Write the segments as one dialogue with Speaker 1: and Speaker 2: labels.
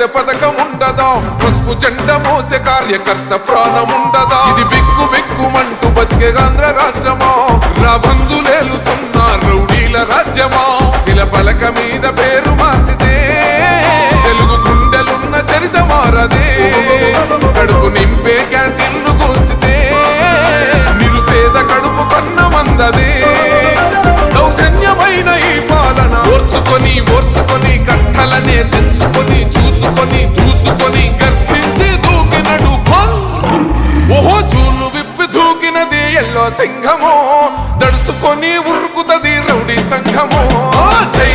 Speaker 1: మీద పథకం ఉండదా? పసుపు జెండ మోసే కార్యకర్త ప్రాణం ఉండదా? ఇది బిక్కు బిక్కుమంటూ బతికే ఆంధ్ర రాష్ట్రమా? నా బంధులేలుతున్న రౌడీల రాజ్యమా? శిల పలకమే ఎల్లో సింహము దడుసుకొని ఉరుకుతది రౌడీ సంఘము. జై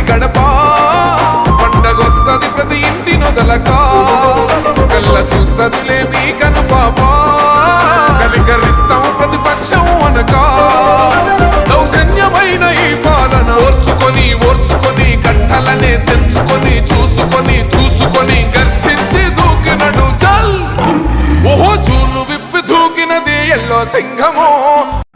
Speaker 1: 爱我。